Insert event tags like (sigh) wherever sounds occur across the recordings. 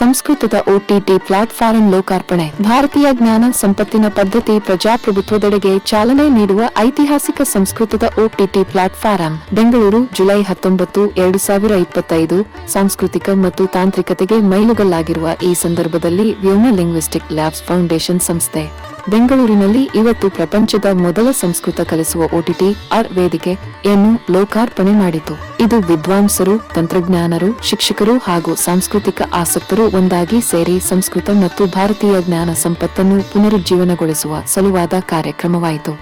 ಸಂಸ್ಕೃತದ OTT platform ಲೋಕಾರ್ಪಣೆ. ಭಾರತೀಯ ಜ್ಞಾನ ಸಂಪತ್ತಿನ ಪದ್ಧತಿ ಪ್ರಜಾಪ್ರಭುತ್ವದೆಡೆಗೆ ಚಾಲನೆ ನೀಡುವ ಐತಿಹಾಸಿಕ ಸಂಸ್ಕೃತದ ಒಟಿಟಿ ಪ್ಲಾಟ್ಫಾರಂ. ಬೆಂಗಳೂರು, ಜುಲೈ ಹತ್ತೊಂಬತ್ತು, ಎರಡು ಸಾವಿರ ಇಪ್ಪತ್ತೈದು. ಸಾಂಸ್ಕೃತಿಕ ಮತ್ತು ತಾಂತ್ರಿಕತೆಗೆ ಮೈಲುಗಲ್ಲಾಗಿರುವ ಈ ಸಂದರ್ಭದಲ್ಲಿ ವ್ಯೋಮ ಲಿಂಗ್ವಿಸ್ಟಿಕ್ ಲ್ಯಾಬ್ಸ್ ಫೌಂಡೇಶನ್ ಸಂಸ್ಥೆ. ಬೆಂಗಳೂರಿನಲ್ಲಿ ಇವತ್ತು ಪ್ರಪಂಚದ ಮೊದಲ ಸಂಸ್ಕೃತ ಕಲಿಸುವ ಒಟಿಟಿ ಆರ್ ವೇದಿಕೆಯನ್ನು ಲೋಕಾರ್ಪಣೆ ಮಾಡಿತು. ಇದು ವಿದ್ವಾಂಸರು, ತಂತ್ರಜ್ಞಾನರು, ಶಿಕ್ಷಕರು ಹಾಗೂ ಸಾಂಸ್ಕೃತಿಕ ಆಸಕ್ತರು ಒಂದಾಗಿ ಸೇರಿ ಸಂಸ್ಕೃತ ಮತ್ತು ಭಾರತೀಯ ಜ್ಞಾನ ಸಂಪತ್ತನ್ನು ಪುನರುಜ್ಜೀವನಗೊಳಿಸುವ ಸಲುವಾದ ಕಾರ್ಯಕ್ರಮವಾಯಿತು.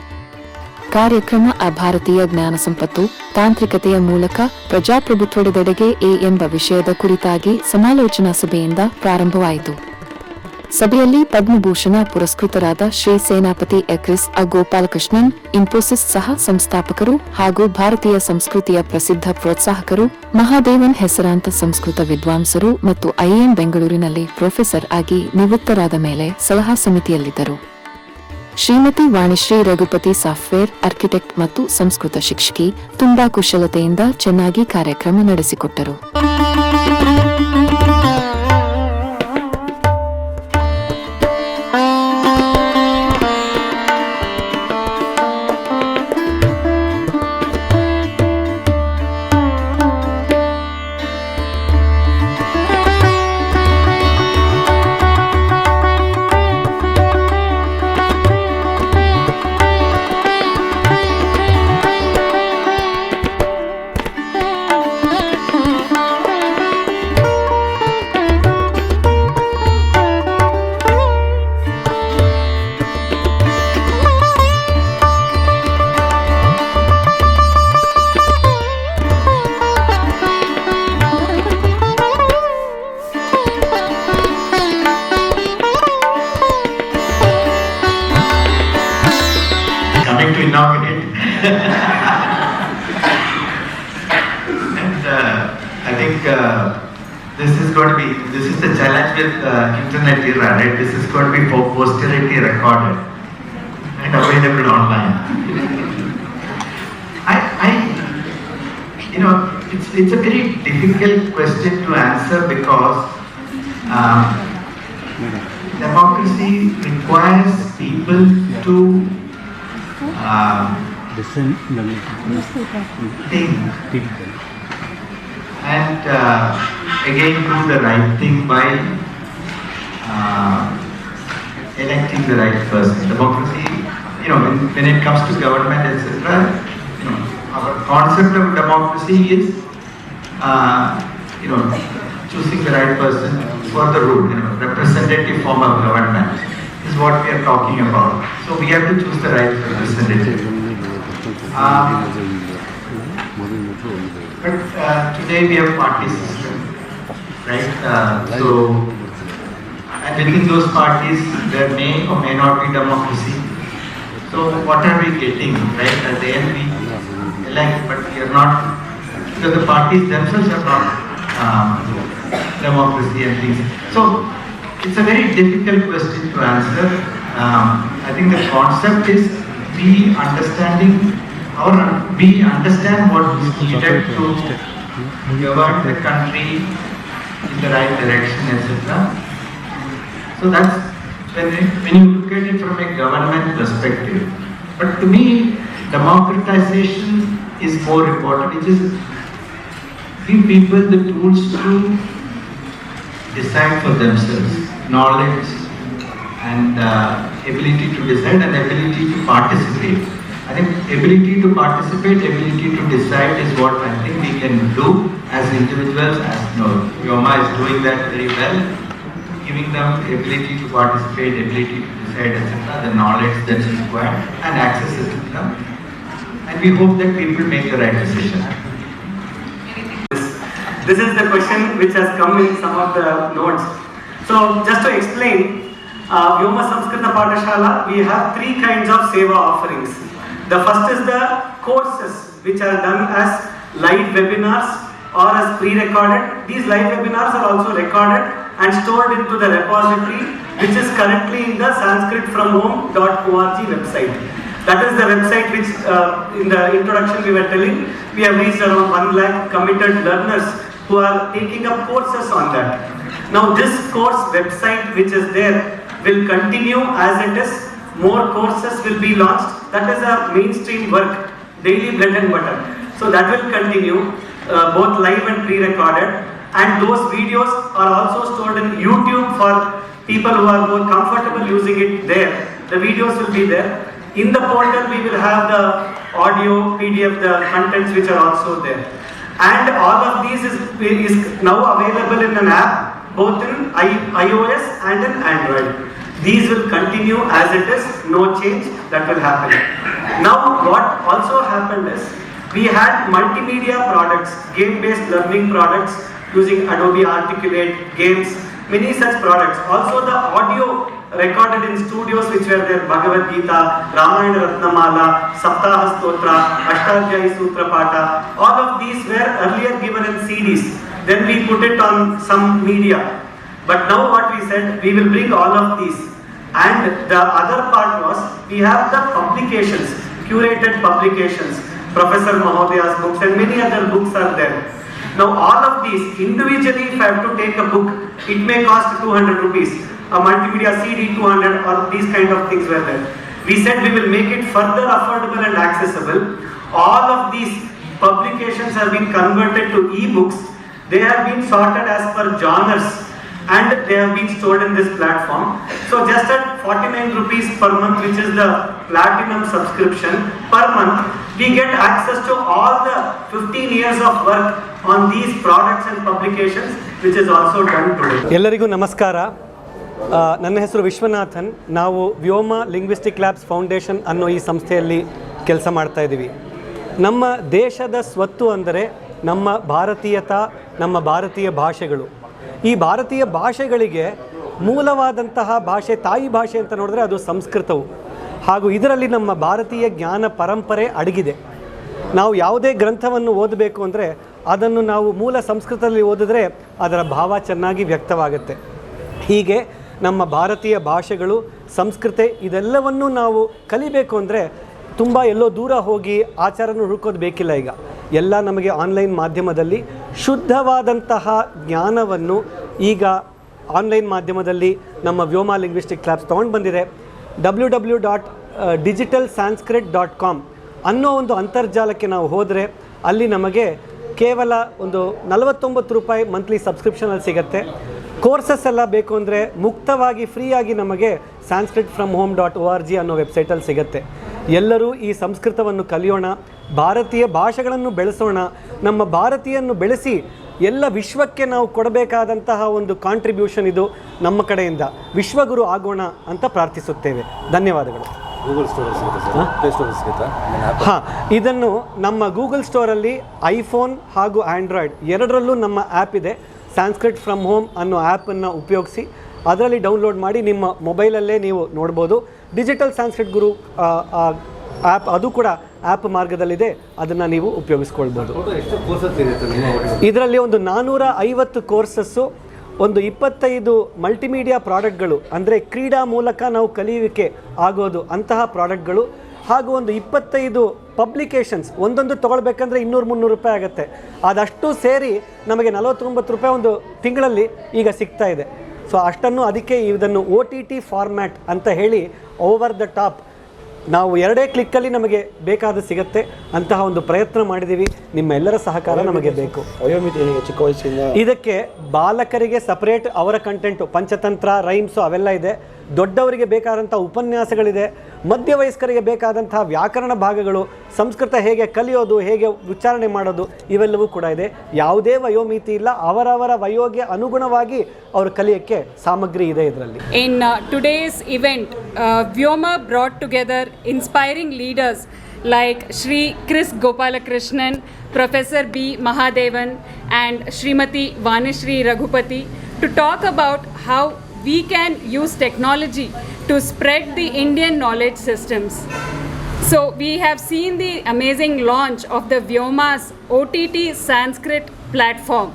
ಕಾರ್ಯಕ್ರಮ ಆ ಭಾರತೀಯ ಜ್ಞಾನ ಸಂಪತ್ತು, ತಾಂತ್ರಿಕತೆಯ ಮೂಲಕ ಪ್ರಜಾಪ್ರಭುತ್ವದೆಡೆಗೆ ಎ ಎಂಬ ವಿಷಯದ ಕುರಿತಾಗಿ ಸಮಾಲೋಚನಾ ಸಭೆಯಿಂದ ಪ್ರಾರಂಭವಾಯಿತು. ಸಭೆಯಲ್ಲಿ ಪದ್ಮಭೂಷಣ ಪುರಸ್ಕೃತರಾದ ಶ್ರೀ ಸೇನಾಪತಿ ಎಕ್ರಿಸ್ ಅ ಗೋಪಾಲಕೃಷ್ಣನ್ ಇನ್ಫೋಸಿಸ್ ಸಹ ಸಂಸ್ಥಾಪಕರು ಹಾಗೂ ಭಾರತೀಯ ಸಂಸ್ಕೃತಿಯ ಪ್ರಸಿದ್ಧ ಪ್ರೋತ್ಸಾಹಕರು, ಮಹಾದೇವನ್ ಹೆಸರಾಂತ ಸಂಸ್ಕೃತ ವಿದ್ವಾಂಸರು ಮತ್ತು ಐಎಂ ಬೆಂಗಳೂರಿನಲ್ಲಿ ಪ್ರೊಫೆಸರ್ ಆಗಿ ನಿವೃತ್ತರಾದ ಮೇಲೆ ಸಲಹಾ ಸಮಿತಿಯಲ್ಲಿದ್ದರು. ಶ್ರೀಮತಿ ವಾಣಿಶ್ರೀ ರಘುಪತಿ ಸಾಫ್ಟ್ವೇರ್ ಆರ್ಕಿಟೆಕ್ಟ್ ಮತ್ತು ಸಂಸ್ಕೃತ ಶಿಕ್ಷಕಿ, ತುಂಬಾ ಕುಶಲತೆಯಿಂದ ಚೆನ್ನಾಗಿ ಕಾರ್ಯಕ್ರಮ ನಡೆಸಿಕೊಟ್ಟರು. Inaugurate. (laughs) and uh, I think uh, this is going to be, this is the challenge with uh, internet era, right? This is going to be for posterity recorded and available online. I, I, you know, it's, it's a very difficult question to answer because um, democracy requires people to um, listen think and uh, again do the right thing by uh, electing the right person. Democracy, you know, when, when it comes to government, etc., you know, our concept of democracy is, uh, you know, choosing the right person for the rule, you know, representative form of government is what we are talking about. So we have to choose the right representative. But uh, today we have party system, right? Uh, so, and within those parties, there may or may not be democracy. So, what are we getting, right? At the end, we elect, but we are not, because the parties themselves are not um, democracy and things. So, it's a very difficult question to answer. Um, I think the concept is we understanding or we understand what is needed to govern the country in the right direction, etc. So that's when, when you look at it from a government perspective. But to me, democratization is more important, which is give people the tools to decide for themselves, knowledge and uh, ability to decide and ability to participate. I think ability to participate, ability to decide is what I think we can do as individuals, as you know, Yoma is doing that very well, giving them ability to participate, ability to decide, etc., the knowledge that is required and access it to them. And we hope that people make the right decision. This is the question which has come in some of the notes. So just to explain, uh, Vyoma Samskrita Pathashala, we have three kinds of seva offerings. The first is the courses which are done as live webinars or as pre-recorded. These live webinars are also recorded and stored into the repository which is currently in the sanskritfromhome.org website. That is the website which uh, in the introduction we were telling, we have reached around 1 lakh committed learners who are taking up courses on that. Now this course website which is there will continue as it is. More courses will be launched. That is a mainstream work, daily bread and butter. So that will continue, uh, both live and pre-recorded. And those videos are also stored in YouTube for people who are more comfortable using it there. The videos will be there. In the portal, we will have the audio, PDF, the contents which are also there. And all of these is, is now available in an app, both in iOS and in Android. These will continue as it is, no change that will happen. Now, what also happened is, we had multimedia products, game-based learning products using Adobe Articulate, games, many such products. Also the audio recorded in studios which were there, Bhagavad Gita, Ramayana Ratnamala, Saptaha Stotra, Ashtadhyayi Sutra Pata, all of these were earlier given in CDs. Then we put it on some media. But now what we said, we will bring all of these. And the other part was, we have the publications, curated publications, Professor Mahodaya's books and many other books are there. Now all of these, individually if I have to take a book, it may cost 200 rupees. A multimedia CD 200 or these kind of things were there. We said we will make it further affordable and accessible. All of these publications have been converted to e-books. They have been sorted as per genres and they have been stored in this platform. So just at 49 rupees per month, which is the platinum subscription per month, we get access to all the 15 years of work on these products and publications, which is also done today. ಎಲ್ಲರಿಗೂ ನಮಸ್ಕಾರ ನನ್ನ ಹೆಸರು ವಿಶ್ವನಾಥನ್ ನಾವು ವ್ಯೋಮ linguistic labs foundation ಅನ್ನೋ ಈ ಸಂಸ್ಥೆಯಲ್ಲಿ ಕೆಲಸ ಮಾಡ್ತಾ ಇದ್ದೀವಿ ನಮ್ಮ ದೇಶದ ಸ್ವತ್ತು ಅಂದರೆ ನಮ್ಮ ಭಾರತೀಯತ, ನಮ್ಮ ಭಾರತೀಯ ಭಾಷೆಗಳು. ಈ ಭಾರತೀಯ ಭಾಷೆಗಳಿಗೆ ಮೂಲವಾದಂತಹ ಭಾಷೆ, ತಾಯಿ ಭಾಷೆ ಅಂತ ನೋಡಿದ್ರೆ ಅದು ಸಂಸ್ಕೃತವು. ಹಾಗೂ ಇದರಲ್ಲಿ ನಮ್ಮ ಭಾರತೀಯ ಜ್ಞಾನ ಪರಂಪರೆ ಅಡಗಿದೆ. ನಾವು ಯಾವುದೇ ಗ್ರಂಥವನ್ನು ಓದಬೇಕು ಅಂದರೆ ಅದನ್ನು ನಾವು ಮೂಲ ಸಂಸ್ಕೃತದಲ್ಲಿ ಓದಿದ್ರೆ ಅದರ ಭಾವ ಚೆನ್ನಾಗಿ ವ್ಯಕ್ತವಾಗುತ್ತೆ. ಹೀಗೆ ನಮ್ಮ ಭಾರತೀಯ ಭಾಷೆಗಳು, ಸಂಸ್ಕೃತಿ ಇದೆಲ್ಲವನ್ನೂ ನಾವು ಕಲಿಬೇಕು ಅಂದರೆ ತುಂಬ ಎಲ್ಲೋ ದೂರ ಹೋಗಿ ಆಚಾರನ ಹುಡುಕೋದು ಬೇಕಿಲ್ಲ ಈಗ. ಎಲ್ಲ ನಮಗೆ ಆನ್ಲೈನ್ ಮಾಧ್ಯಮದಲ್ಲಿ ಶುದ್ಧವಾದಂತಹ ಜ್ಞಾನವನ್ನು ಈಗ ಆನ್ಲೈನ್ ಮಾಧ್ಯಮದಲ್ಲಿ ನಮ್ಮ ವ್ಯೋಮ ಲಿಂಗ್ವಿಸ್ಟಿಕ್ ಕ್ಲಾಸ್ ತೊಗೊಂಡು ಬಂದಿದೆ. W W dot digital Sanskrit dot com ಅನ್ನೋ ಒಂದು ಅಂತರ್ಜಾಲಕ್ಕೆ ನಾವು ಹೋದರೆ ಅಲ್ಲಿ ನಮಗೆ ಕೇವಲ ಒಂದು ನಲವತ್ತೊಂಬತ್ತು ರೂಪಾಯಿ ಮಂತ್ಲಿ ಸಬ್ಸ್ಕ್ರಿಪ್ಷನಲ್ಲಿ ಸಿಗುತ್ತೆ. ಕೋರ್ಸಸ್ ಎಲ್ಲ ಬೇಕು ಅಂದರೆ ಮುಕ್ತವಾಗಿ ಫ್ರೀಯಾಗಿ ನಮಗೆ Sanskrit from home dot O R G ಅನ್ನೋ ವೆಬ್ಸೈಟಲ್ಲಿ ಸಿಗುತ್ತೆ. ಎಲ್ಲರೂ ಈ ಸಂಸ್ಕೃತವನ್ನು ಕಲಿಯೋಣ. ಭಾರತೀಯ ಭಾಷೆಗಳನ್ನು ಬೆಳೆಸೋಣ ನಮ್ಮ ಭಾರತೀಯನ್ನು ಬೆಳೆಸಿ ಎಲ್ಲ ವಿಶ್ವಕ್ಕೆ ನಾವು ಕೊಡಬೇಕಾದಂತಹ ಒಂದು ಕಾಂಟ್ರಿಬ್ಯೂಷನ್ ಇದು ನಮ್ಮ ಕಡೆಯಿಂದ. ವಿಶ್ವಗುರು ಆಗೋಣ ಅಂತ ಪ್ರಾರ್ಥಿಸುತ್ತೇವೆ. ಧನ್ಯವಾದಗಳು. ಗೂಗಲ್ ಸ್ಟೋರ್ ಹಾಂ? ಇದನ್ನು ನಮ್ಮ ಗೂಗಲ್ ಸ್ಟೋರಲ್ಲಿ ಐಫೋನ್ ಹಾಗೂ ಆ್ಯಂಡ್ರಾಯ್ಡ್ ಎರಡರಲ್ಲೂ ನಮ್ಮ ಆ್ಯಪ್ ಇದೆ. ಸ್ಯಾನ್ಸ್ಕ್ರಿಟ್ ಫ್ರಮ್ ಹೋಮ್ ಅನ್ನೋ ಆ್ಯಪನ್ನು ಉಪಯೋಗಿಸಿ ಅದರಲ್ಲಿ ಡೌನ್ಲೋಡ್ ಮಾಡಿ ನಿಮ್ಮ ಮೊಬೈಲಲ್ಲೇ ನೀವು ನೋಡ್ಬೋದು. ಡಿಜಿಟಲ್ ಸ್ಯಾನ್ಸ್ಕ್ರಿಟ್ ಗುರು ಆ್ಯಪ್ ಅದು ಕೂಡ ಆ್ಯಪ್ ಮಾರ್ಗದಲ್ಲಿದೆ. ಅದನ್ನು ನೀವು ಉಪಯೋಗಿಸ್ಕೊಳ್ಬೋದು? ಇದರಲ್ಲಿ ಒಂದು ನಾನ್ನೂರ ಐವತ್ತು ಕೋರ್ಸಸ್ಸು ಒಂದು ಇಪ್ಪತ್ತೈದು ಮಲ್ಟಿಮೀಡಿಯಾ ಪ್ರಾಡಕ್ಟ್ಗಳು ಅಂದರೆ ಕ್ರೀಡಾ ಮೂಲಕ ನಾವು ಕಲಿಯುವಿಕೆ ಆಗೋದು ಅಂತಹ ಪ್ರಾಡಕ್ಟ್ಗಳು ಹಾಗೂ ಒಂದು ಇಪ್ಪತ್ತೈದು ಪಬ್ಲಿಕೇಶನ್ಸ್ ಒಂದೊಂದು ತೊಗೊಳ್ಬೇಕಂದ್ರೆ ಇನ್ನೂರು ಮುನ್ನೂರು ರೂಪಾಯಿ ಆಗುತ್ತೆ. ಅದಷ್ಟು ಸೇರಿ ನಮಗೆ ನಲವತ್ತೊಂಬತ್ತು ರೂಪಾಯಿ ಒಂದು ತಿಂಗಳಲ್ಲಿ ಈಗ ಸಿಗ್ತಾ ಇದೆ. ಸೊ ಅಷ್ಟನ್ನು ಅದಕ್ಕೆ ಇದನ್ನು ಒ ಟಿ ಟಿ ಫಾರ್ಮ್ಯಾಟ್ ಅಂತ ಹೇಳಿ ಓವರ್ ದ ಟಾಪ್ ನಾವು ಎರಡೇ ಕ್ಲಿಕ್ಕಲ್ಲಿ ನಮಗೆ ಬೇಕಾದ ಸಿಗತ್ತೆ ಅಂತಹ ಒಂದು ಪ್ರಯತ್ನ ಮಾಡಿದ್ದೀವಿ. ನಿಮ್ಮೆಲ್ಲರ ಸಹಕಾರ ನಮಗೆ ಬೇಕು. ವಯೋಮಿತಿ ಹೇಗೆ ಚಿಕ್ಕ ವಯಸ್ಸಿಂದ. ಇದಕ್ಕೆ ಬಾಲಕರಿಗೆ ಸಪರೇಟ್ ಅವರ ಕಂಟೆಂಟು ಪಂಚತಂತ್ರ ರೈಮ್ಸು ಅವೆಲ್ಲ ಇದೆ. ದೊಡ್ಡವರಿಗೆ ಬೇಕಾದಂಥ ಉಪನ್ಯಾಸಗಳಿದೆ ಮಧ್ಯ ವಯಸ್ಕರಿಗೆ ಬೇಕಾದಂತಹ ವ್ಯಾಕರಣ ಭಾಗಗಳು, ಸಂಸ್ಕೃತ ಹೇಗೆ ಕಲಿಯೋದು, ಹೇಗೆ ಉಚ್ಚಾರಣೆ ಮಾಡೋದು, ಇವೆಲ್ಲವೂ ಕೂಡ ಇದೆ. ಯಾವುದೇ ವಯೋಮಿತಿ ಇಲ್ಲ, ಅವರವರ ವಯೋಗೆ ಅನುಗುಣವಾಗಿ ಅವರು ಕಲಿಯೋಕ್ಕೆ ಸಾಮಗ್ರಿ ಇದೆ ಇದರಲ್ಲಿ. In today's event Vyoma brought together inspiring leaders like Shri Kris Gopalakrishnan professor B Mahadevan and Shrimati Vanishree Raghupathi to talk about how we can use technology to spread the Indian knowledge systems. So we have seen the amazing launch of the Vyoma's OTT Sanskrit platform.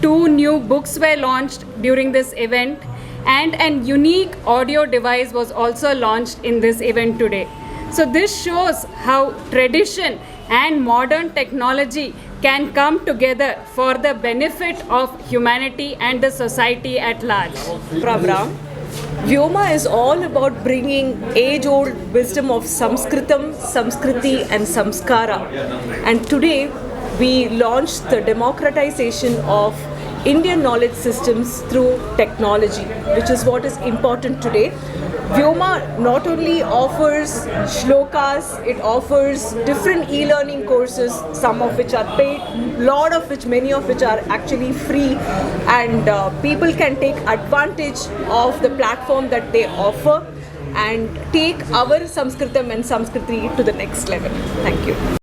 Two new books were launched during this event, and an unique audio device was also launched in this event today. So, this shows how tradition and modern technology can come together for the benefit of humanity and the society at large. Prabram. Vyoma is all about bringing age old wisdom of Sanskritam, Samskriti, and Samskara. And today we launched the democratization of Indian knowledge systems through technology, which is what is important today. Vyoma not only offers shlokas, it offers different e learning courses, some of which are paid, a lot of which, many of which are actually free, and uh, people can take advantage of the platform that they offer and take our Sanskritam and Sanskriti to the next level. Thank you.